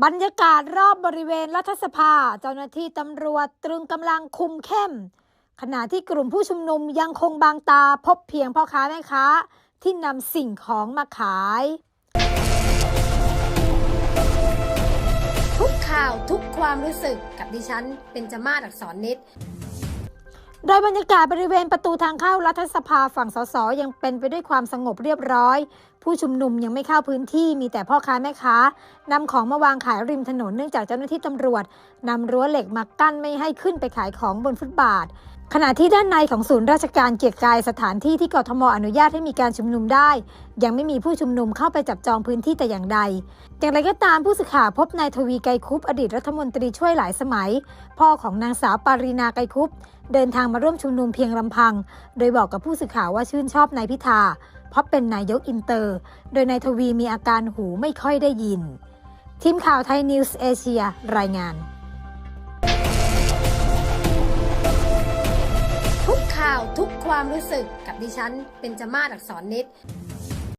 บรรยากาศรอบบริเวณรัฐสภา เจ้าหน้าที่ตำรวจตรึงกำลังคุมเข้ม ขณะที่กลุ่มผู้ชุมนุมยังคงบางตาพบเพียงพ่อค้าแม่ค้า ที่นำสิ่งของมาขาย ทุกข่าวทุกความรู้สึกกับดิฉันเป็นจมาศอักษรนิด โดยบรรยากาศบริเวณประตูทางเข้ารัฐสภาฝั่งสสยังเป็นไปด้วยความสงบเรียบร้อย ผู้ชุมนุมยังไม่เข้าพื้นที่มีแต่พ่อค้าแม่ค้านำของมาวางขายริมถนนเนื่องจากเจ้าหน้าที่ตำรวจนำรั้วเหล็กมากั้นไม่ให้ขึ้นไปขายของบนฟุตบาท ขณะที่ด้านในของศูนย์ราชการเกียรติกายสถานที่ที่กทมอนุญาตให้มีการชุมนุมได้ ยังไม่มีผู้ชุมนุมเข้าไปจับจองพื้นที่แต่อย่างใด อย่างไรก็ตามผู้สื่อข่าวพบนายทวีไกรคุปอดีตรัฐมนตรีช่วยหลายสมัย พ่อของนางสาวปารีนาไกรคุปเดินทางมาร่วมชุมนุมเพียงลำพัง โดยบอกกับผู้สื่อข่าวว่าชื่นชอบนายพิธาเพราะเป็นนายกอินเตอร์ โดยนายทวีมีอาการหูไม่ค่อยได้ยิน ทีมข่าวไทยนิวส์เอเชียรายงาน ทุกความรู้สึกกับดิฉันเป็นจมาศอักษรนิด